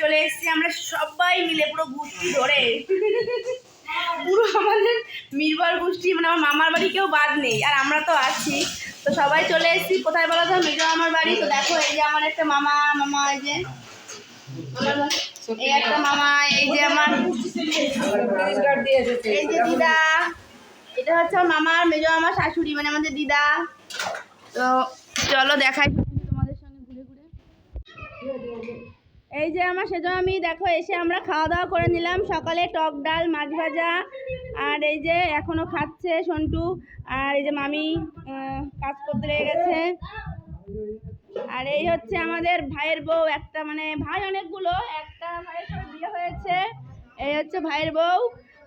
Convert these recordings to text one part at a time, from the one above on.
চলে এসেছি, আমরা সবাই মিলে পুরো গোষ্ঠী ধরে। পুরো আমাদের মিরবার গোষ্ঠী মানে আমার মামার বাড়ি কেউ বাদ নেই, আর আমরা তো আছি। তো সবাই চলে এসেছি, কোথায় বলা তো? মেজো আমার বাড়ি। তো দেখো, এই যে আমার একটা মামা মামা, এই যে। এই একটা মামা, এই যে আমার এই যে দিদা। এটা হচ্ছে আমার মামার মেজো আমার শাশুড়ি মানে আমাদের দিদা। তো চলো দেখাই তোমাদের সঙ্গে ঘুরে ঘুরে। এই যে আমার সেজন্য আমি, দেখো, এসে আমরা খাওয়া দাওয়া করে নিলাম। সকালে টক ডাল, মাছ ভাজা, আর এই যে এখনও খাচ্ছে সন্টু, আর এই যে মামি কাজ করতে লেগে গেছে। আর এই হচ্ছে আমাদের ভাইয়ের বউ, একটা মানে ভাই অনেকগুলো, একটা ভাইয়ের সঙ্গে বিয়ে হয়েছে, এই হচ্ছে ভাইয়ের বউ।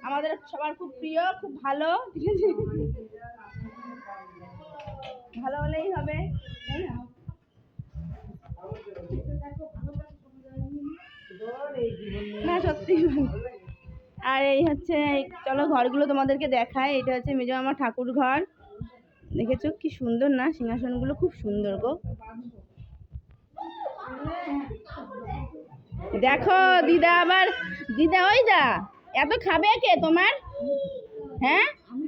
আমাদের সবার খুব প্রিয়, খুব ভালো। ঠিক আছে ভালো হলেই হবে, তাই না? না সত্যি আর এই হচ্ছে চলো ঘরগুলো তোমাদেরকে দেখায় এটা হচ্ছে মেজো আমার ঠাকুর ঘর। দেখেছ কি সুন্দর না? সিংহাসনগুলো খুব সুন্দর গো। দেখো, দিদা আবার, দিদা, ওই দা এত খাবে কে তোমার? হ্যাঁ?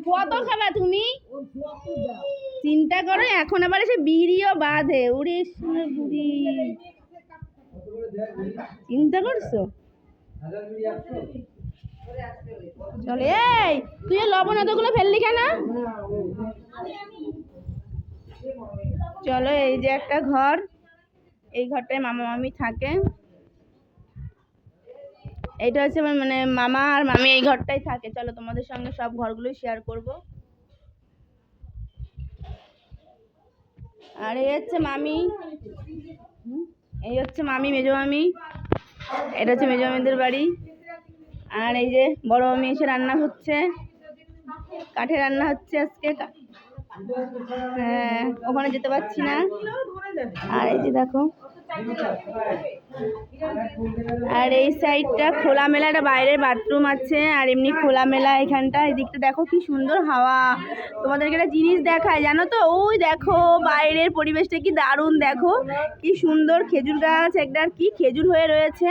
কত খাবা তুমি? চিন্তা করো, এখন আবার এসে বিড়িও বাঁধে। উড়ে সোনার বুড়ি চিন্তা করছ? চলে, এই, তুই লবণ এতগুলো ফেললি কেন? চলো, এই যে একটা ঘর, এই ঘরটায় মামা মামি থাকে। এইটা হচ্ছে মানে মামা আর মামি এই ঘরটাই থাকে। চলো, তোমাদের সঙ্গে সব ঘরগুলোই শেয়ার করব। আর এই হচ্ছে মামি। এই হচ্ছে মামি, মেজো মামি। এটা হচ্ছে মেজো মামিদের বাড়ি। আর এই যে বড় মামি এসে রান্না হচ্ছে। কাঠে রান্না হচ্ছে আজকে। হ্যাঁ ওখানে যেতে পারছি না। আর এই যে দেখো আর এই সাইডটা খোলামেলা একটা বাইরের বাথরুম আছে, আর এমনি খোলামেলা এখানটা। এদিকটা দেখো কি সুন্দর হাওয়া। তোমাদেরকে একটা জিনিস দেখায় জানো তো? ওই দেখো, বাইরের পরিবেশটা কি দারুণ, দেখো। কি সুন্দর খেজুর গাছ একটা কি খেজুর হয়ে রয়েছে।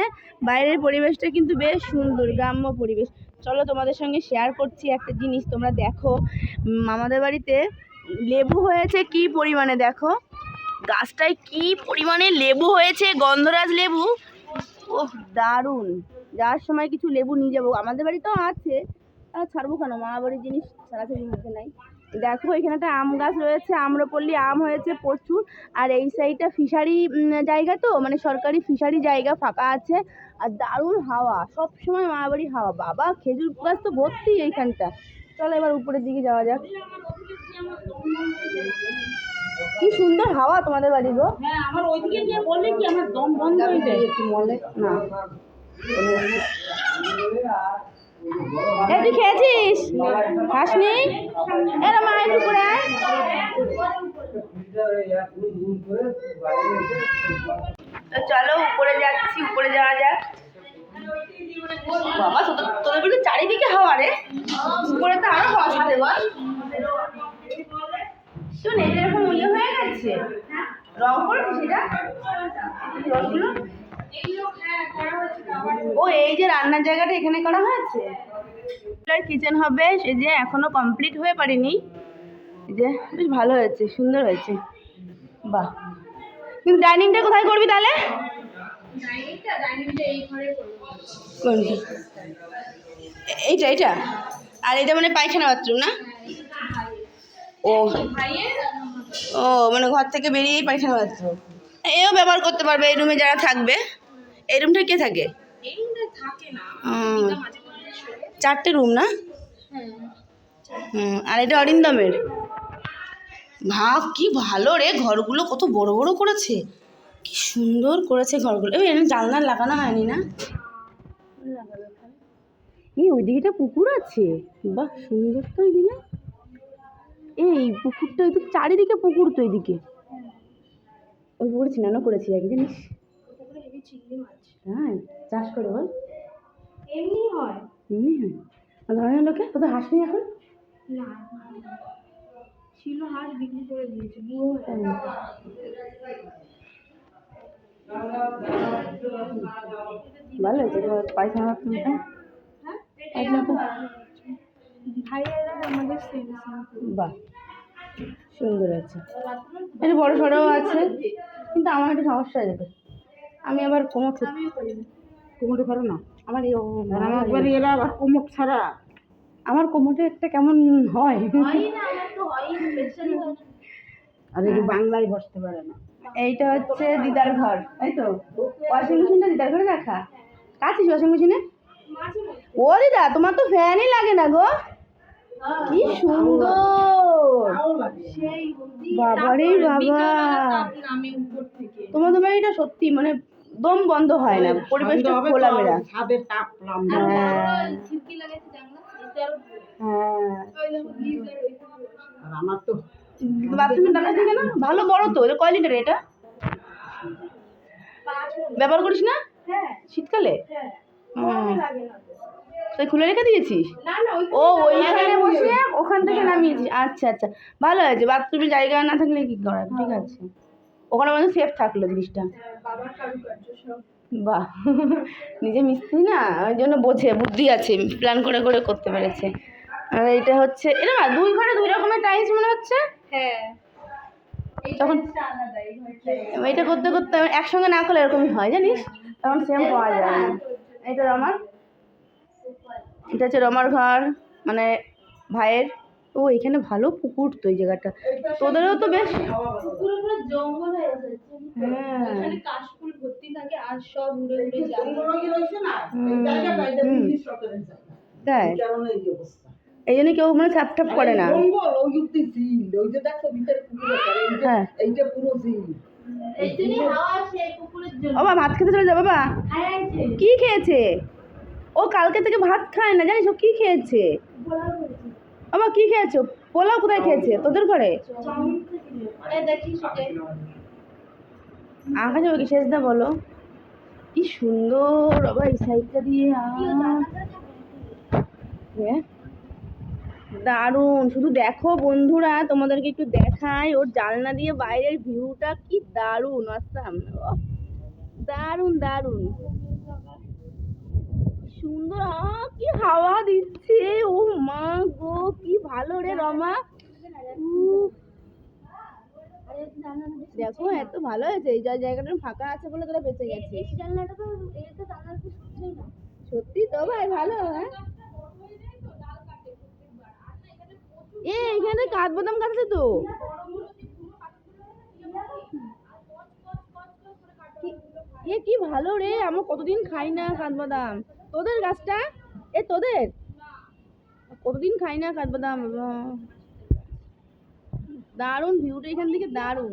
বাইরের পরিবেশটা কিন্তু বেশ সুন্দর, গ্রাম্য পরিবেশ। চলো তোমাদের সঙ্গে শেয়ার করছি একটা জিনিস, তোমরা দেখো। আমাদের বাড়িতে লেবু হয়েছে কি পরিমাণে, দেখো। গাছটায় কি পরিমাণে লেবু হয়েছে? গন্ধরাজ লেবু? ওহ, দারুণ। যাওয়ার সময় কিছু লেবু নিয়ে যাব। আমাদের বাড়ি তো আছে। ছাড়বো কেন? মা বাড়ির জিনিস ছাড়াছাড়ির মধ্যে নাই। দেখো, এখানে একটা আম গাছ রয়েছে। আম্রপল্লী আম হয়েছে প্রচুর। আর এই সাইডটা ফিশারি জায়গা তো? মানে সরকারি ফিশারি জায়গা ফাঁকা আছে। আর দারুণ হাওয়া। সব সময় মা বাড়ির হাওয়া। বাবা, খেজুর গাছ তো ভর্তি এইখানটা। চলো এবার উপরের দিকে যাওয়া যাক। কি সুন্দর হাওয়া তোমাদের বাড়ি গো। হ্যাঁ আমার ওইদিকে গিয়ে বললে কি আমার দম বন্ধ হয়ে যায়? একটু মলে না। এই তুই খেয়েছিস? খাসনি? এরা মা একটু করে চলো উপরে যাচ্ছি উপরে যাওয়া যাক। বাবা তোদের তোদের চারিদিকে হাওয়া রে। উপরে তো আরও হাওয়া সাথে বল শোন এরকম ইয়ে হয়ে গেছে? রং করেছিস এটা রংগুলো? ও এই যে রান্নার জায়গাটা এখানে করা হয়েছে? কিচেন হবে এই যে এখনও কমপ্লিট হয়ে পারিনি। যে বেশ ভালো হয়েছে সুন্দর হয়েছে। বাহ। কিন্তু ডাইনিংটা কোথায় করবি তাহলে? কোনটা? এইটা এইটা? আর এটা মানে পায়খানা বাথরুম না? ও। ও মানে ঘর থেকে বেরিয়েই পায়খানা বাথরুম। এও ব্যবহার করতে পারবে এই রুমে যারা থাকবে। এই রুমটা কে থাকে? চারটে রুম না? হুম, আর এটা অরিন্দমের। ভাব, কি ভালো রে, ঘরগুলো কত বড় বড় করেছে। কি সুন্দর করেছে ঘরগুলো। এই এখানে জানলা লাগানো হয়নি না? এই, ওইদিকে পুকুর আছে। বাহ, সুন্দর তো ওইদিকে। এই পুকুরটা ওইদিকে চারিদিকে পুকুর তো ওইদিকে ওই পুকুরে স্নানও করেছি এক জানিস। হ্যাঁ চাষ করে বল। এমনি হয়। এমনি হয়? আর ধরনের লোকে তোদের হাঁস নেই এখন? না ছিল হাঁস বিক্রি করে দিয়েছে বুড়ো ভালো হয়েছে তো ভাইয়েরা আমাদের সেম বাহ সুন্দর আছে। একটু বড় সড়ও আছে কিন্তু আমার একটু সমস্যা হয়ে যাবে। আমি আবার কোমর কোমরে পারো না। আমার আমার এরা আবার কোমর ছাড়া। আমার কোমরে একটা কেমন হয়? আর এই বাংলায় বসতে পারে না। এইটা হচ্ছে দিদার ঘর তাই তো। ওয়াশিং মেশিনটা দিদার ঘরে রাখা। কাছিস ওয়াশিং মেশিনে ও দিদা তোমার তো ফ্যানই লাগে না গো। কি সুন্দর। বাবারে বাবা। তোমাদের বাড়িটা সত্যি মানে দম বন্ধ হয় না পরিবেশটা খোলামেলা। হ্যাঁ। হ্যাঁ। আর আমার তো বাথরুমের টাকা থেকে না? ভালো বড় তো এটা কয় লিটার এটা? ব্যবহার করিস না? শীতকালে? হুম। তুই খুলে রেখে দিয়েছিস? ও ওইখানে বসে ওখান থেকে নামিয়েছিস আচ্ছা আচ্ছা। ভালো হয়েছে। বাথরুমে জায়গা না থাকলে কি করার? ঠিক আছে। ওখানে মানে সেফ থাকল জিনিসটা। বাহ। নিজে মিস্ত্রি না? ওই জন্য বোঝে বুদ্ধি আছে প্ল্যান করে করে করতে পেরেছে। আর এটা হচ্ছে এটা না দুই ঘরে দুই রকমের টাইলস মনে হচ্ছে? তখন এটা করতে করতে একসঙ্গে না করলে এরকমই হয় জানিস? তখন সেম পাওয়া যায়। না এটা রমার এটা হচ্ছে রমার ঘর মানে ভাইয়ের। ও এখানে ভালো পুকুর তো এই জায়গাটা। তোদেরও তো বেশ পুরো পুরো জঙ্গল হয়ে গেছে। হ্যাঁ। এখানে কাশফুল ভর্তি থাকে আর সব উড়ে উড়ে যায় হুম, হুম। তাই। এই জন্য কেউ মানে ছাপ ঠাপ করে না। জঙ্গল ওই যুক্তি ঝিল ওই যে দেখো ভিতরে পুকুর আছে আর এই যে- হ্যাঁ। এইটা পুরো ঝিল। এই জন্যই হাওয়া আসে এই পুকুরের জন্য। বাবা ভাত খেতে চলে যা বাবা। কি খেয়েছে? ও কালকে থেকে ভাত খায় না, জানিস ও কি খেয়েছে? বাবা কি খেয়েছো? পোলাও কোথায় খেয়েছে? তোদের ঘরে? এই দেখিস ওকে আঁকা যাবে কি শেষদা বলো? কি সুন্দর, বাবা, এই সাইডটা দিয়ে হ্যাঁ? দারুণ, শুধু দেখো বন্ধুরা, তোমাদেরকে একটু দেখাই, ওর জানলা দিয়ে বাইরের ভিউটা কি দারুণ আসাম দারুণ দারুণ। সুন্দর কি হাওয়া দিচ্ছে। ও মা গো কি ভালো রে রমা। দেখো এত ভালো হয়েছে এই জায়গাটা ফাঁকা আছে বলে তোরা বেঁচে না। সত্যি তো ভাই ভালো হ্যাঁ? এ এখানে কাঠবাদাম কাটছে তো। এ কি ভালো রে আমরা কতদিন খাই না কাঠবাদাম। তোদের গাছটা? এ তোদের? কতদিন খাই না কাঠবাদাম। দারুণ ভিউটা এখান থেকে দারুণ।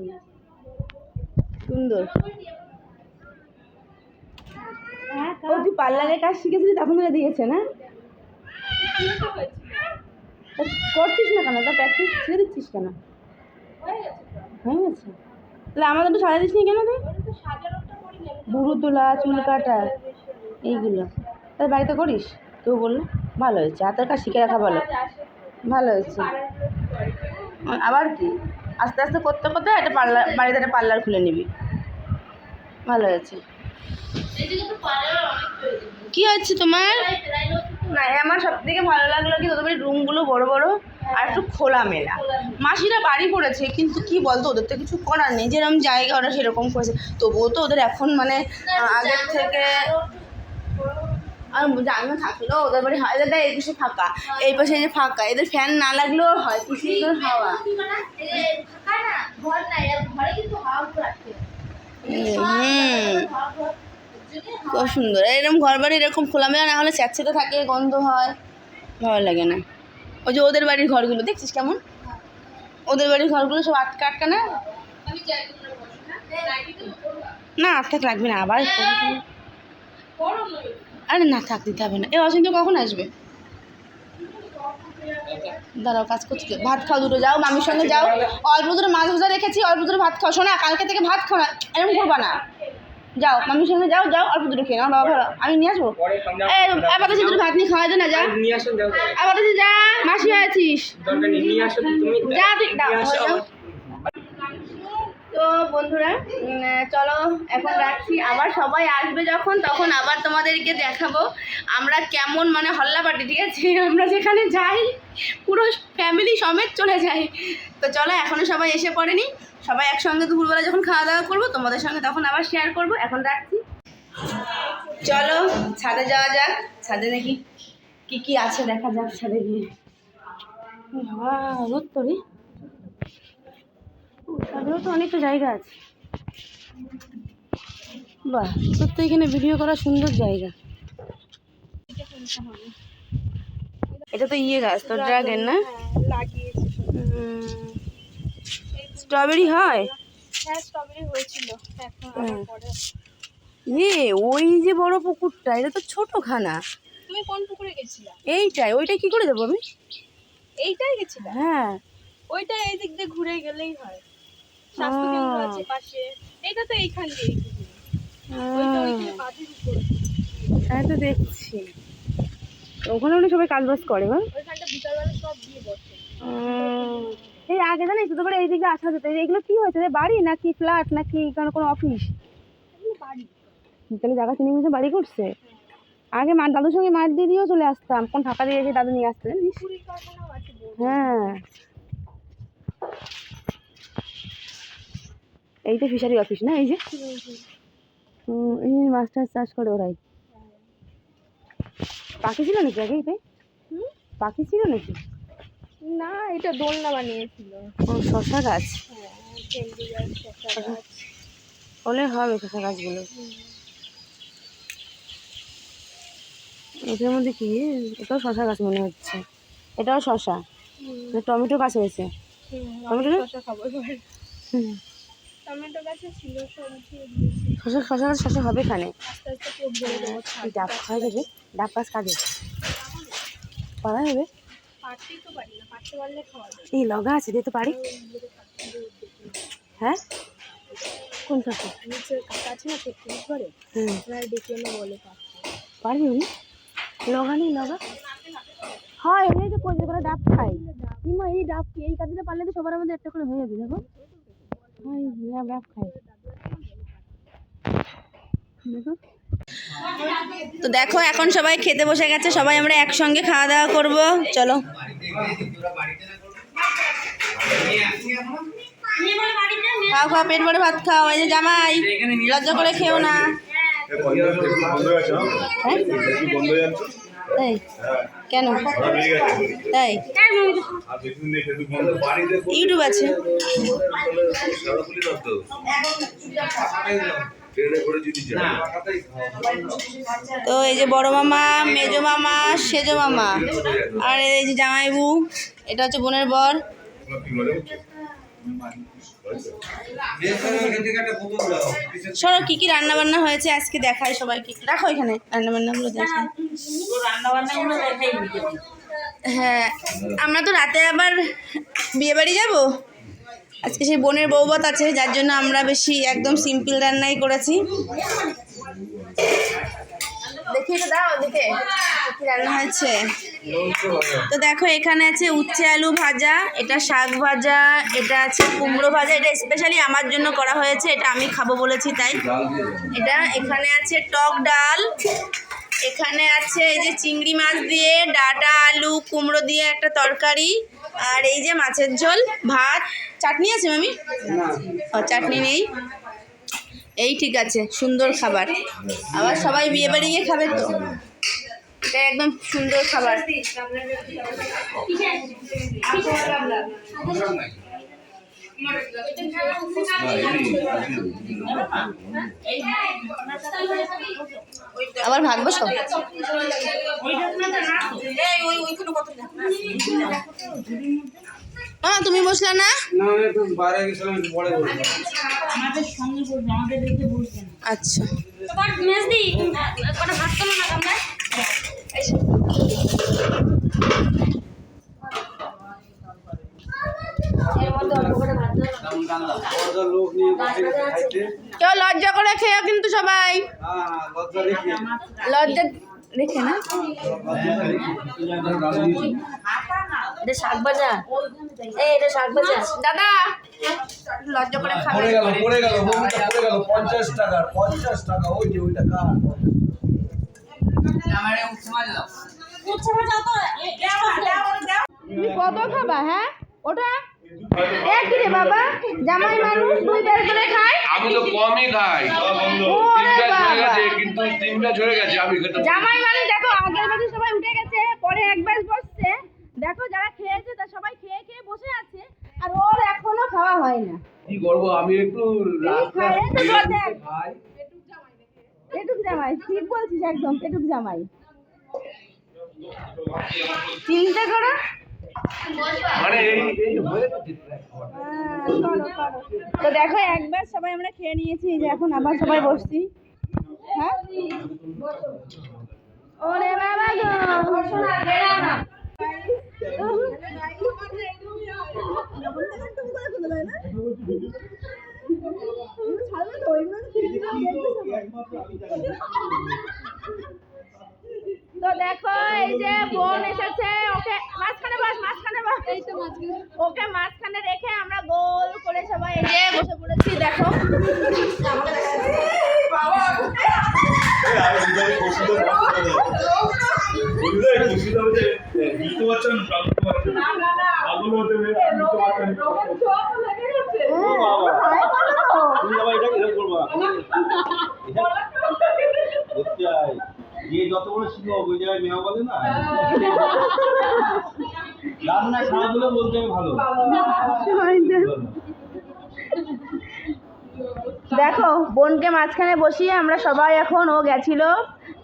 সুন্দর। ও তুই পার্লারের কাজ শিখেছিলি তখন তোরা দিয়েছে না? করছিস না কেন? তা প্র্যাকটিস ছেড়ে দিচ্ছিস কেন? হয়ে গেছে তাহলে আমাদের একটু সাজা দিস নি কেন তুই? বুড়ো তোলা চুল কাটা এইগুলো। তাহলে বাড়িতে করিস? কেউ বলল, ভালো হয়েছে। হাতের কাজ শিখে রাখা ভালো। ভালো হয়েছে। আবার কি? আস্তে আস্তে করতে করতে একটা পার্লার, বাড়িতে একটা পার্লার খুলে নিবি। ভালো হয়েছে। তো কি হচ্ছে তোমার? না আমার সব থেকে ভালো লাগল কি, তোদের বাড়ির রুমগুলো বড় বড় আর একটু খোলামেলা। মাসিরা বাড়ি করেছে, কিন্তু কি বলতো, ওদের তো কিছু করার নেই। যেরকম জায়গা ওরা সেরকম করেছে। তবুও তো ওদের এখন মানে আগের থেকে আর জানো থাকলেও ওদের বাড়ি হয় দাদা এই পাশে ফাঁকা। এই পাশে যে ফাঁকা এদের ফ্যান না লাগলেও হয় কি সুন্দর হাওয়া কিন্তু হাওয়া হুম। খুব সুন্দর এরকম ঘর বাড়ি এরকম খোলামেলা না হলে স্যাঁতসেঁতে থাকে গন্ধ হয় ভালো লাগে না। ওই যে ওদের বাড়ির ঘরগুলো দেখছিস কেমন? ওদের বাড়ির ঘরগুলো সব আটকা আটকা না? হ্যাঁ? না আটকা লাগবে না আবার নয়। আরে না থাক দিতে হবে না। এ অচিন্ত কখন আসবে? দাঁড়াও কাজ করছি। ভাত খাও দুটো যাও মামির সঙ্গে যাও। অল্প দুটো মাছ ভাজা রেখেছি অল্প দুটো ভাত খাও। শোনা কালকে থেকে ভাত খাও না এরকম করবা না। যাও মামির সঙ্গে যাও যাও অল্প দুটো খেয়ে নাও বাবা ভালো। আমি নিয়ে আসব? আবার দুটো ভাত নিয়ে খাওয়াই দে না যা। নিয়ে আসুন যা মাসি আছিস যা তুই দাও, নিয়ে আসো যাও। তো তো বন্ধুরা চলো, এখন রাখছি। আবার সবাই আসবে যখন, তখন আবার তোমাদেরকে দেখাবো। আমরা কেমন মানে হল্লা পাটি ঠিক আছে? আমরা যেখানে যাই, পুরো ফ্যামিলি সমেত চলে যাই। তো চলো এখনও সবাই এসে পড়েনি। সবাই একসঙ্গে দুপুরবেলা যখন খাওয়া দাওয়া করব, তোমাদের সঙ্গে তখন আবার শেয়ার করব। এখন রাখছি। চলো, ছাদে যাওয়া যাক। ছাদে দেখি কি কি আছে, দেখা যাক ছাদে গিয়ে। রোদ তো রে। ও, তো অনেকটা জায়গা আছে। বাহ সত্যি এখানে ভিডিও করা সুন্দর জায়গা। এটা তো ইয়ে গাছ তো ড্রাগন না? স্ট্রবেরি হয়? হ্যাঁ স্ট্রবেরি হয়েছিল। এখন। ইয়ে ওই যে বড় পুকুরটা এটা তো ছোটখানা। তুমি কোন পুকুরে গেছিলা? এইটাই ওইটা কি করে দেবো আমি? এইটাই গেছিলা? হ্যাঁ। ওইটা এই দিক দিয়ে ঘুরে গেলেই হয়। স্বাস্থ্য কেন্দ্র আছে পাশে। এটা তো এইখান দিয়ে। হ্যাঁ তো দেখছি। ওখানে ওখানে সবাই কাজ বাজ করে বা? এই আগে জানিস তো করে এইদিকে আসা যেত। এগুলো কি হয়েছে রে? বাড়ি নাকি ফ্ল্যাট নাকি কোনো কোনো অফিস তাহলে জায়গা কিনে নিয়ে বাড়ি করছে? আগে মা দাদুর সঙ্গে মার দিয়ে দিয়েও চলে আসতাম। কোন ফাঁকা দিয়ে এসে দাদু নিয়ে আসতে জানিস? পুরীর কারখানাও আছে বড়। হ্যাঁ। এই তো ফিশারি অফিস না? এই যে? এই মাছ টাছ চাষ করে ওরাই। পাখি ছিল নাকি আগে হুম? পাখি ছিল নাকি? না এটা দোলনা বানিয়েছিল। ও শশা গাছ? হলে হবে শশা গাছগুলো। এটার মধ্যে কি? এটাও শশা গাছ মনে হচ্ছে। এটাও শশা? টমেটো গাছ হয়েছে। টমেটো? খাব হুম। টমেটো গাছে ছিল সব শশা শশা শশা হবে এখানে। আস্তে আস্তে ডাব খাওয়া যাবে? ডাব গাছ কাজে? পারা যাবে? পারতেই তো পারি না পারতে পারলে খাওয়া যায় এই লগা আছে দিতে পারি? হ্যাঁ? কোন শশা? নিচে কাকা আছে না ছত্রিশ ঘরে হুম। ডেকে এনে বলে পাচ্ছে পারবি উনি? লগা নেই লগা? হয় করে ডাব খাই। কিমা এই ডাব এই কাজটা পারলে তো সবার মধ্যে একটা করে হয়ে যাবে দেখো। তো দেখো এখন সবাই খেতে বসে গেছে সবাই আমরা একসঙ্গে খাওয়া দাওয়া করব। চলো। খাও খাও পেট ভরে ভাত খাও। এই যে জামাই লজ্জা করে খেও না। হ্যাঁ? তাই? কেন? তাই? ইউটিউব আছে। তো এই যে বড় মামা, মেজো মামা, সেজো মামা, আর এই যে জামাইবু, এটা হচ্ছে বোনের বর। সরো কি কি রান্না বান্না হয়েছে আজকে দেখাই সবাইকে। রাখো এখানে রান্না বান্নাগুলো দেখাই হ্যাঁ আমরা তো রাতে আবার বিয়ে বাড়ি যাব? আজকে সেই বোনের বৌবত আছে, যার জন্য আমরা বেশি একদম সিম্পল রান্নাই করেছি। দেখি তো দাও দেখে। কি রান্না হয়েছে? তো দেখো এখানে আছে উচ্ছে আলু ভাজা এটা শাক ভাজা এটা আছে কুমড়ো ভাজা এটা স্পেশালি আমার জন্য করা হয়েছে এটা আমি খাব বলেছি তাই। এটা এখানে আছে টক ডাল এখানে আছে এই যে চিংড়ি মাছ দিয়ে ডাটা আলু কুমড়ো দিয়ে একটা তরকারি আর এই যে মাছের ঝোল ভাত। চাটনি আছে মামি? ও চাটনি নেই। এই ঠিক আছে সুন্দর খাবার। আবার সবাই বিয়ে বাড়ি গিয়ে খাবে তো। এটা একদম সুন্দর খাবার। আবার ভাগবো সব মামা তুমি বসলা না? আচ্ছা। কেউ লজ্জা করে খেয়ে কিন্তু সবাই। হ্যাঁ হ্যাঁ লজ্জা দেখি লজ্জা রেখে না? এটা শাক ভাজা এই এটা শাক ভাজা দাদা! লজ্জা করে খাবে। পড়ে গেল পড়ে গেল বন্ধুটা পড়ে গেল পঞ্চাশ টাকা পঞ্চাশ টাকা ওই যে ওইটা কার? তুমি কত খাবা হ্যাঁ? ওটা এক বাবা? জামাই মানুষ দুই বের করে খায়? আমি তো কমই খাই। বাবা। গেছে কিন্তু তিনটা ঝরে গেছে আমি খেতে জামাই মানুষ দেখো আগের বাড়ি সবাই উঠে গেছে পরে এক বসছে। দেখো যারা খেয়েছে তা সবাই খেয়ে খেয়ে বসে আছে আর ওর এখনও খাওয়া হয় না। কি করব আমি একটু এই খায়, এই তো বল দেখ। খাই। পেটুক জামাই ঠিক বলছিস একদম পেটুক জামাই। চিন্তা করো মানে। তো দেখো একবার সবাই আমরা খেয়ে নিয়েছি যে এখন আবার সবাই বসছি। হ্যাঁ? ওরে বাবা গো। তো দেখো এই যে বোন এসেছে ওকে মাঝখানে বস মাঝখানে বস। এই তো মাঝখানে। ওকে মাঝখানে রেখে আমরা গোল করে সবাই এই যে বসে পড়েছি দেখো। যে যত বড় শিল্প ওই জায়গায় মেয়া বলে না? রান্না বলতে হবে ভালো। দেখো বোনকে মাঝখানে বসিয়ে আমরা সবাই এখন ও গেছিল।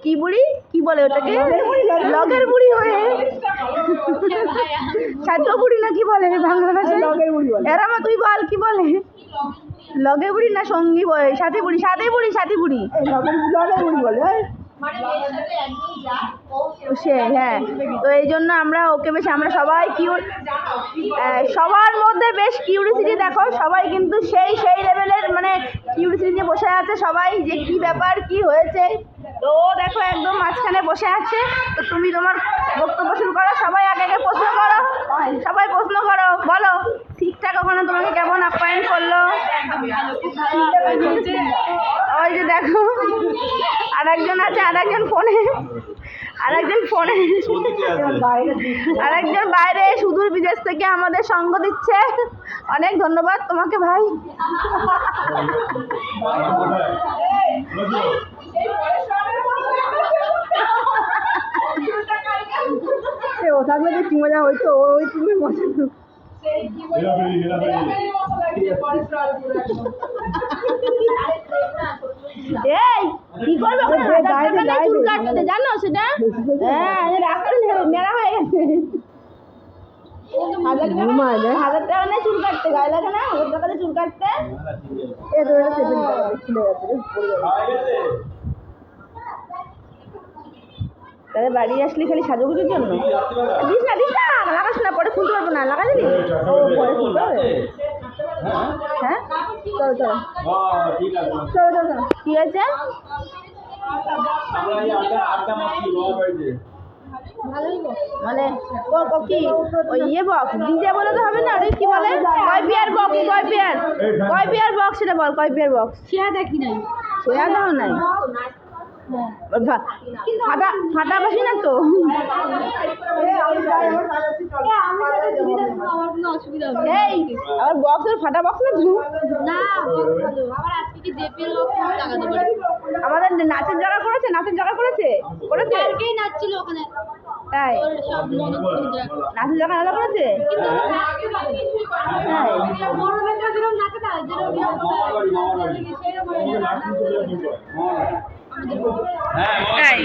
কি বুড়ি? কি বলে ওটাকে? লগের বুড়ি হয়ে। ছাত্র বুড়ি না কি বলে বাংলা ভাষায় লগের বুড়ি এরামা তুই বল কি বলে? লগে বুড়ি না সঙ্গী বলে? সাথে বুড়ি সাথী বুড়ি সাথে বুড়ি। বুড়ি বলে সে হ্যাঁ। তো এই জন্য আমরা ওকে বেশ আমরা সবাই কিউ সবার মধ্যে বেশ কিউরিসিটি দেখো সবাই কিন্তু সেই সেই লেভেলের মানে কিউরিসিটি নিয়ে বসে আছে সবাই যে কি ব্যাপার কি হয়েছে। তো ও দেখো একদম মাঝখানে বসে আছে। তো তুমি তোমার বক্তব্য শুরু করো, সবাই আগে আগে প্রশ্ন করো। সবাই প্রশ্ন করো, বলো, ঠিকঠাক ওখানে তোমাকে কেমন আপ্যায়ন করল? ওই যে দেখো আর একজন আছে আর একজন ফোনে আর একজন ফোনে। আর একজন বাইরে, সুদূর বিদেশ থেকে আমাদের সঙ্গ দিচ্ছে। অনেক ধন্যবাদ তোমাকে ভাই। ও থাকলে তো কি মজা হইতো ওই তুমি মজা। এই কি করবে চুল কাটতে জানো সেটা? হ্যাঁ নেড়া হয়ে গেছে। হাজার টাকা হাজার টাকা নেই চুল কাটতে গায়ে লাগে না? হাজার টাকা চুল কাটতে? এ তো এটা সেদিন গেছে। তাহলে বাড়ি আসলি খালি সাজুগুজুর জন্য? দিস না দিস না লাগাস না পরে খুলতে পারব না লাগাই দিবি ও পরে খুলতে হবে? হ্যাঁ? চলো চলো। হ্যাঁ চলো চলো চলো। কি বাড়িতে। মানে ক- ওই ইয়ে বক্স ডিজে বলে তো হবে না ওটা কি বলে? কয় বিয়ার বক্স কয় বিয়ার? কয় বিয়ার বক্স সেটা বল কয় বিয়ার বক্স খেয়া দেখি নাই। সেয়া দাও নাই? ফা- ফাটা ফাটাবাসি না তো? আমার বক্সের ফাটা বক্স না তো? আমাদের নাচের জায়গা করেছে নাচের জায়গা করেছে? করেছে? নাচছিল ওখানে। তাই। নাচের জায়গা আলাদা করেছে? তাই? তাই